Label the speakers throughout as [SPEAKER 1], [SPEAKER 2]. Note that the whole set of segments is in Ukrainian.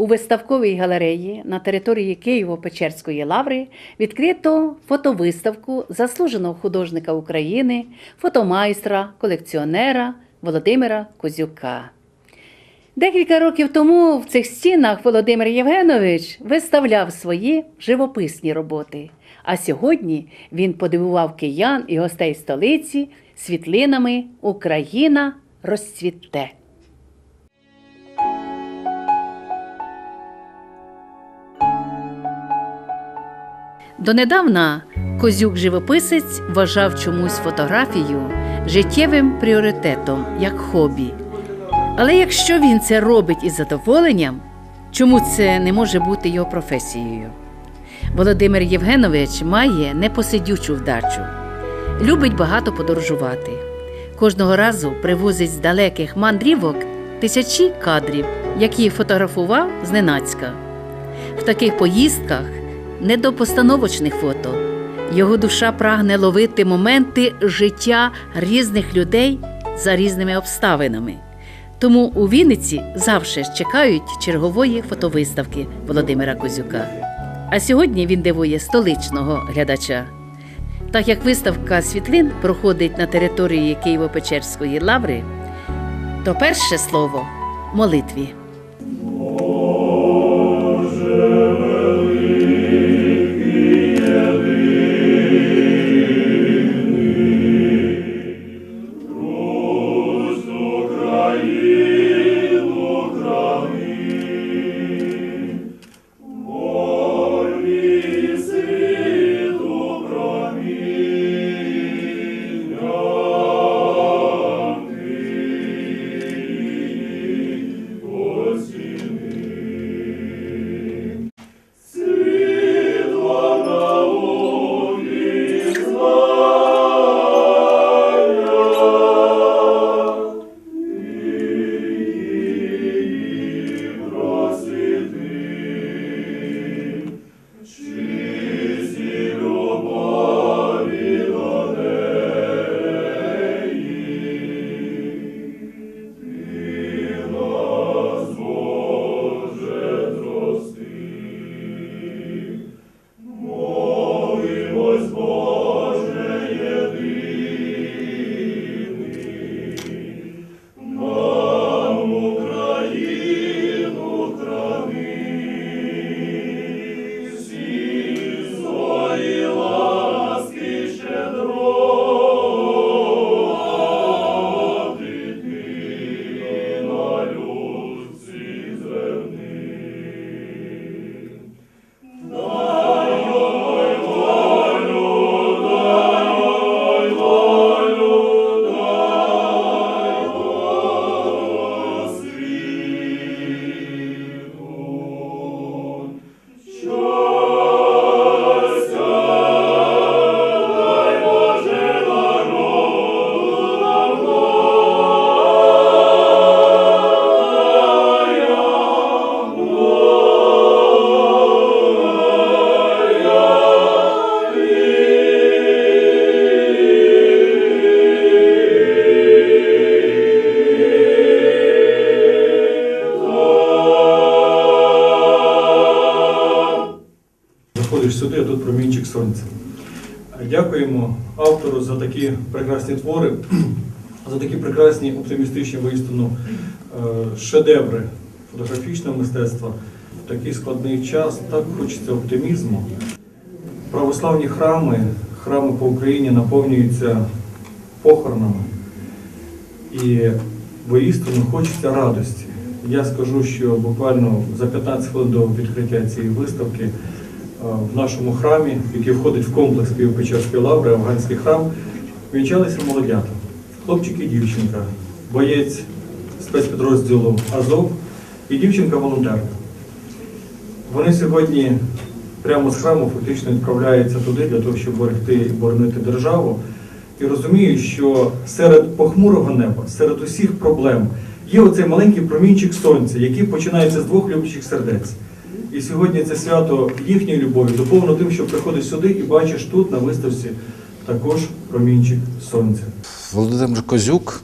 [SPEAKER 1] У виставковій галереї на території Києво-Печерської лаври відкрито фотовиставку заслуженого художника України, фотомайстра, колекціонера Володимира Козюка. Декілька років тому в цих стінах Володимир Євгенович виставляв свої живописні роботи. А сьогодні він подивував киян і гостей столиці світлинами Україна розцвіте. Донедавна Козюк-живописець вважав чомусь фотографію життєвим пріоритетом, як хобі. Але якщо він це робить із задоволенням, чому це не може бути його професією? Володимир Євгенович має непосидючу вдачу, любить багато подорожувати. Кожного разу привозить з далеких мандрівок тисячі кадрів, які фотографував зненацька. В таких поїздках не до постановочних фото. Його душа прагне ловити моменти життя різних людей за різними обставинами. Тому у Вінниці завжди чекають чергової фотовиставки Володимира Козюка. А сьогодні він дивує столичного глядача. Так як виставка світлин проходить на території Києво-Печерської лаври, то перше слово молитві.
[SPEAKER 2] Сюди, а тут промінчик сонця. Дякуємо автору за такі прекрасні твори, за такі прекрасні оптимістичні виставну е, шедеври фотографічного мистецтва. В такий складний час так хочеться оптимізму. Православні храми, храми по Україні наповнюються похоронами. І воістину хочеться радості. Я скажу, що буквально за 15 хвилин до відкриття цієї виставки в нашому храмі, який входить в комплекс Києво-Печерської лаври, афганський храм, вінчалися молодята, хлопчик і дівчинка, боєць спецпідрозділу Азов і дівчинка-волонтерка. Вони сьогодні прямо з храму фактично відправляються туди для того, щоб берегти і боронити державу. І розуміють, що серед похмурого неба, серед усіх проблем є оцей маленький промінчик сонця, який починається з двох люблячих сердець. І сьогодні це свято їхньої любові доповнено тим, що приходиш сюди і бачиш тут на виставці також промінчик сонця.
[SPEAKER 3] Володимир Козюк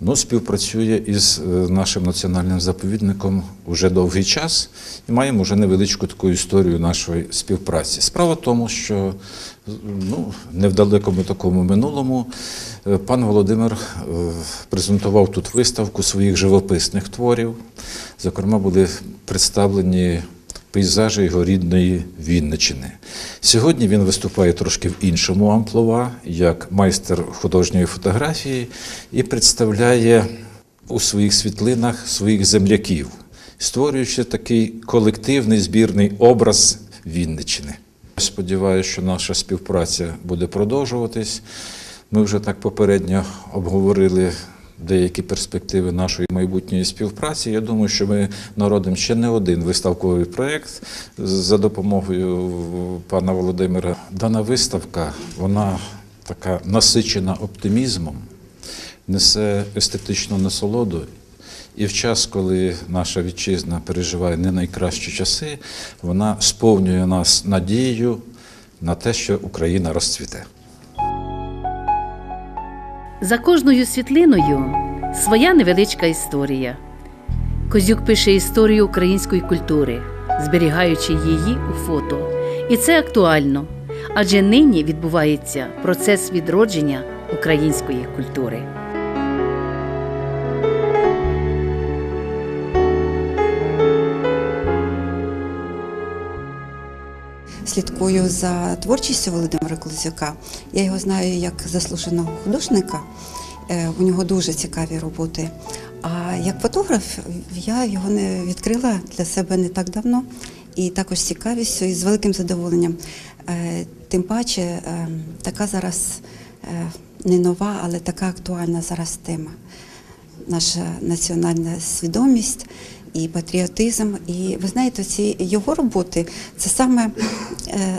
[SPEAKER 3] Ну, співпрацює із е, нашим національним заповідником уже довгий час і маємо вже невеличку таку історію нашої співпраці. Справа в тому, що ну, не в далекому такому минулому е, пан Володимир е, презентував тут виставку своїх живописних творів. Зокрема, були представлені пейзажі його рідної Вінничини. Сьогодні він виступає трошки в іншому амплуа, як майстер художньої фотографії, і представляє у своїх світлинах своїх земляків, створюючи такий колективний збірний образ Вінничини. Сподіваюся, що наша співпраця буде продовжуватись. Ми вже так попередньо обговорили деякі перспективи нашої майбутньої співпраці. Я думаю, що ми народимо ще не один виставковий проєкт за допомогою пана Володимира. Дана виставка, вона така насичена оптимізмом, несе естетичну насолоду. І в час, коли наша вітчизна переживає не найкращі часи, вона сповнює нас надією на те, що Україна розцвіте.
[SPEAKER 1] За кожною світлиною своя невеличка історія. Козюк пише історію української культури, зберігаючи її у фото. І це актуально, адже нині відбувається процес відродження української культури.
[SPEAKER 4] Слідкую за творчістю Володимира Колосюка. Я його знаю як заслуженого художника. Е, У нього дуже цікаві роботи. А як фотограф я його не відкрила для себе не так давно і також цікавістю і з великим задоволенням. Е, Тим паче, е, така зараз не нова, але така актуальна зараз тема. Наша національна свідомість і патріотизм. І ви знаєте, ці його роботи це саме е,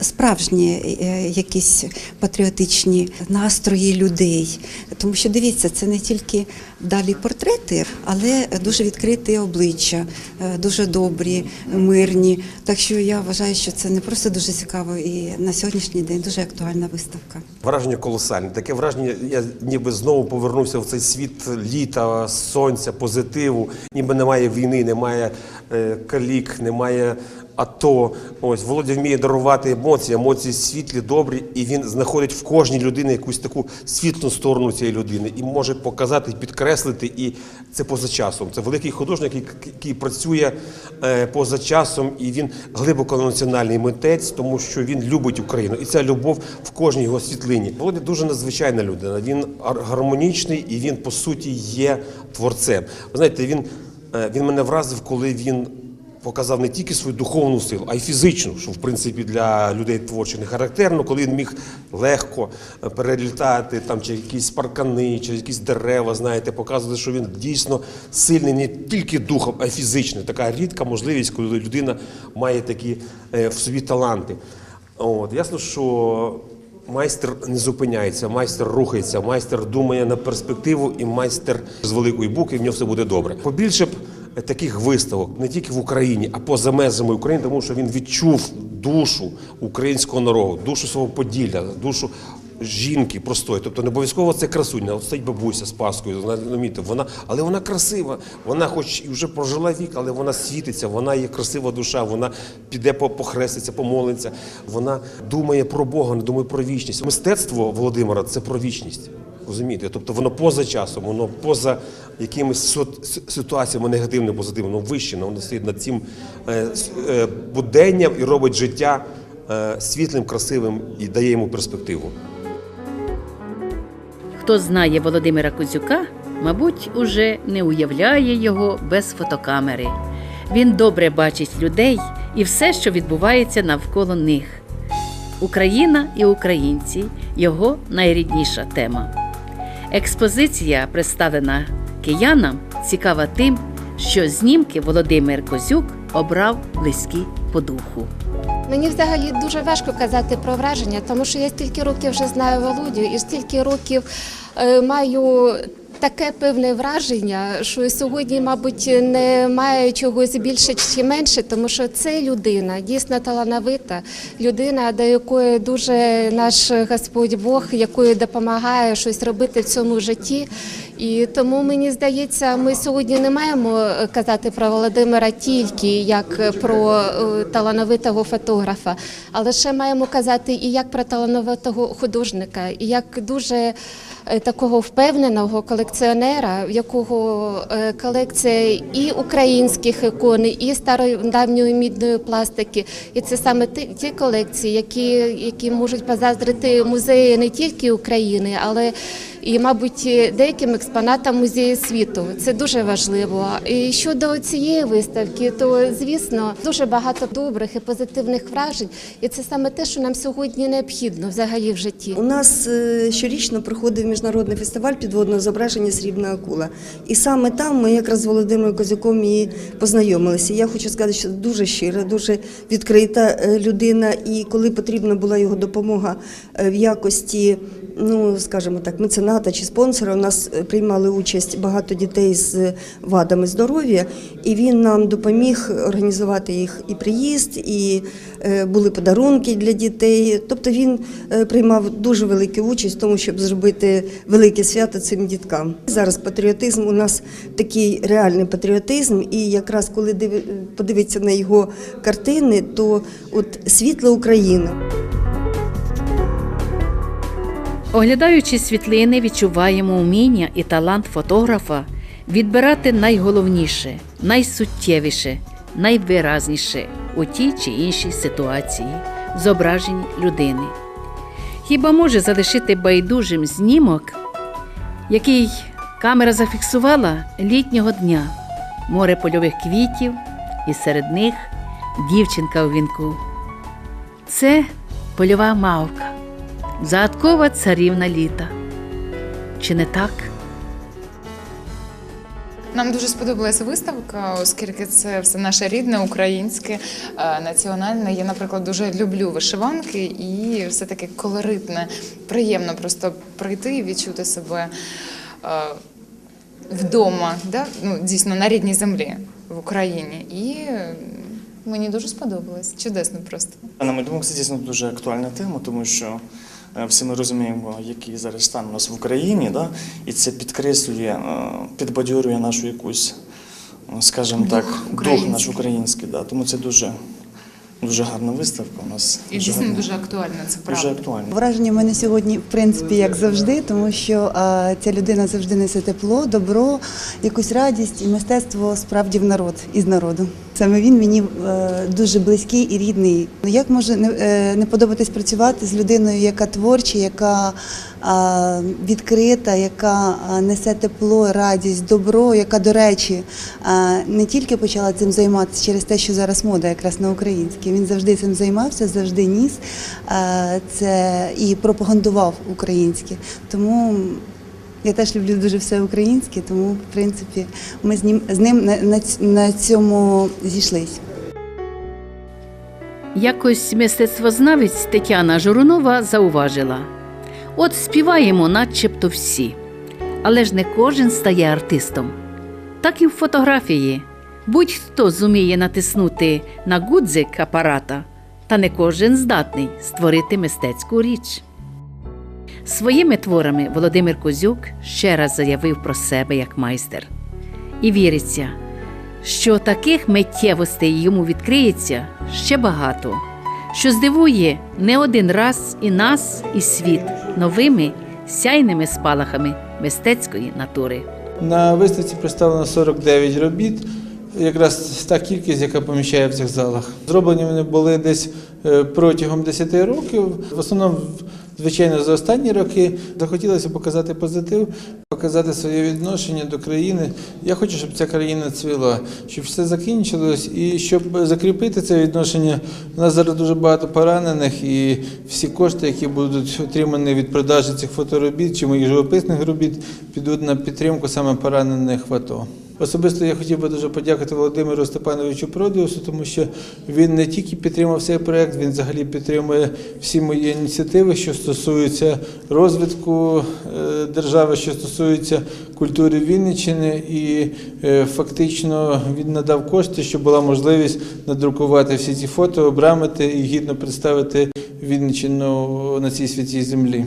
[SPEAKER 4] справжні е, якісь патріотичні настрої людей. Тому що дивіться, це не тільки далі портрети, але дуже відкриті обличчя, е, дуже добрі, мирні. Так що я вважаю, що це не просто дуже цікаво, і на сьогоднішній день дуже актуальна виставка.
[SPEAKER 5] Враження колосальне. Таке враження, я ніби знову повернувся в цей світ літа, сонця, позитиву. Ніби немає війни, немає е, калік, немає АТО. Ось Володя вміє дарувати емоції, емоції світлі, добрі, і він знаходить в кожній людині якусь таку світлу сторону цієї людини і може показати, підкреслити. І це поза часом. Це великий художник, який, який працює е, поза часом, і він глибоко національний митець, тому що він любить Україну. І ця любов в кожній його світлині. Володя дуже надзвичайна людина. Він ар- гармонічний і він по суті є творцем. Ви знаєте, він, е, він мене вразив, коли він. Показав не тільки свою духовну силу, а й фізичну, що в принципі для людей творчих не характерно, коли він міг легко е, перелітати там чи якісь паркани, чи якісь дерева, знаєте, показувати, що він дійсно сильний не тільки духом, а й фізично. Така рідка можливість, коли людина має такі е, в собі таланти. От ясно, що майстер не зупиняється, майстер рухається, майстер думає на перспективу, і майстер з великої букви в нього все буде добре. Побільше б таких виставок не тільки в Україні, а поза межами України, тому що він відчув душу українського народу, душу свого Поділля, душу. Жінки простої, тобто не обов'язково це красуня. От стоїть бабуся з паскою, розумієте, вона, але вона красива. Вона, хоч і вже прожила вік, але вона світиться, вона є красива душа, вона піде по- похреститься, помолиться. Вона думає про Бога, не думає про вічність. Мистецтво Володимира це про вічність. Розумієте? Тобто воно поза часом, воно поза якимись ситуаціями негативними, позитивними, воно вище, воно стоїть над цим е, е, буденням і робить життя е, світлим, красивим і дає йому перспективу.
[SPEAKER 1] Хто знає Володимира Козюка, мабуть, уже не уявляє його без фотокамери. Він добре бачить людей і все, що відбувається навколо них. Україна і українці його найрідніша тема. Експозиція, представлена киянам, цікава тим, що знімки Володимир Козюк обрав близькі по духу.
[SPEAKER 6] Мені взагалі дуже важко казати про враження, тому що я стільки років вже знаю Володю і стільки років е, маю таке певне враження, що сьогодні, мабуть, немає чогось більше чи менше, тому що це людина дійсно талановита, людина, до якої дуже наш Господь Бог, якої допомагає щось робити в цьому житті. І тому мені здається, ми сьогодні не маємо е, казати про Володимира тільки як е, про е, талановитого фотографа, але ще маємо казати і як про талановитого художника, і як дуже такого впевненого колекціонера, в якого колекція і українських ікон, і стародавньої мідної пластики. І це саме ті, ті колекції, які, які можуть позаздрити музеї не тільки України, але і, мабуть, деяким експонатам музею світу. Це дуже важливо. І щодо цієї виставки, то звісно дуже багато добрих і позитивних вражень, і це саме те, що нам сьогодні необхідно взагалі в житті.
[SPEAKER 7] У нас е, щорічно проходив міжнародний фестиваль підводного зображення Срібна акула. І саме там ми якраз з Володимиром Козюком і познайомилися. Я хочу сказати, що дуже щира, дуже відкрита е, людина. І коли потрібна була його допомога е, в якості, ну скажімо так, мецената чи спонсора, у нас е, приймали участь багато дітей з вадами здоров'я, і він нам допоміг організувати їх і приїзд, і е, були подарунки для дітей. Тобто він е, приймав дуже велику участь в тому, щоб зробити велике свято цим діткам. Зараз патріотизм у нас такий реальний патріотизм, і якраз коли диви- подивитися на його картини, то от світла Україна.
[SPEAKER 1] Оглядаючи світлини, відчуваємо уміння і талант фотографа відбирати найголовніше, найсуттєвіше, найвиразніше у тій чи іншій ситуації, в зображенні людини. Хіба може залишити байдужим знімок, який камера зафіксувала літнього дня, море польових квітів, і серед них дівчинка у вінку. Це польова мавка. Загадкова царівна літа. Чи не так?
[SPEAKER 8] Нам дуже сподобалася виставка, оскільки це все наше рідне, українське, е, національне. Я, наприклад, дуже люблю вишиванки і все таке колоритне. Приємно просто прийти і відчути себе е, вдома, да? ну, дійсно на рідній землі в Україні. І е, мені дуже сподобалось. Чудесно просто.
[SPEAKER 9] На мою думку, це дійсно дуже актуальна тема, тому що всі ми розуміємо, який зараз стан у нас в Україні, да? і це підкреслює, е, підбадьорює нашу якусь, е, скажімо так, дух наш український. Да? Тому це дуже, дуже гарна виставка у нас.
[SPEAKER 8] І дійсно
[SPEAKER 9] гарна.
[SPEAKER 8] дуже актуально, це правда.
[SPEAKER 9] дуже актуальна.
[SPEAKER 10] Враження в мене сьогодні, в принципі, як завжди, тому що а, ця людина завжди несе тепло, добро, якусь радість і мистецтво справді в народ із народу. Саме він мені е, дуже близький і рідний. Як може не, е, не подобатись працювати з людиною, яка творча, яка відкрита, яка несе тепло, радість, добро, яка, до речі, не тільки почала цим займатися через те, що зараз мода якраз на українське. Він завжди цим займався, завжди ніс це і пропагандував українське. Тому я теж люблю дуже все українське, тому в принципі ми з ним з ним на, на цьому зійшлись.
[SPEAKER 1] Якось мистецтвознавець Тетяна Журунова зауважила: от співаємо, начебто всі, але ж не кожен стає артистом. Так і в фотографії. Будь-хто зуміє натиснути на гудзик апарата, та не кожен здатний створити мистецьку річ. Своїми творами Володимир Козюк ще раз заявив про себе як майстер. І віриться, що таких миттєвостей йому відкриється ще багато, що здивує не один раз і нас, і світ новими сяйними спалахами мистецької натури.
[SPEAKER 11] На виставці представлено 49 робіт, якраз та кількість, яка поміщає в цих залах. Зроблені вони були десь е, протягом 10 років. В основному, звичайно, за останні роки захотілося показати позитив, показати своє відношення до країни. Я хочу, щоб ця країна цвіла, щоб все закінчилось, і щоб закріпити це відношення. У нас зараз дуже багато поранених, і всі кошти, які будуть отримані від продажі цих фоторобіт чи моїх живописних робіт, підуть на підтримку саме поранених в АТО. Особисто я хотів би дуже подякувати Володимиру Степановичу Продіусу, тому що він не тільки підтримав цей проект, він взагалі підтримує всі мої ініціативи, що стосуються розвитку е, держави, що стосуються культури Вінниччини, і е, фактично він надав кошти, щоб була можливість надрукувати всі ці фото, обрамити і гідно представити Вінниччину на цій святій землі.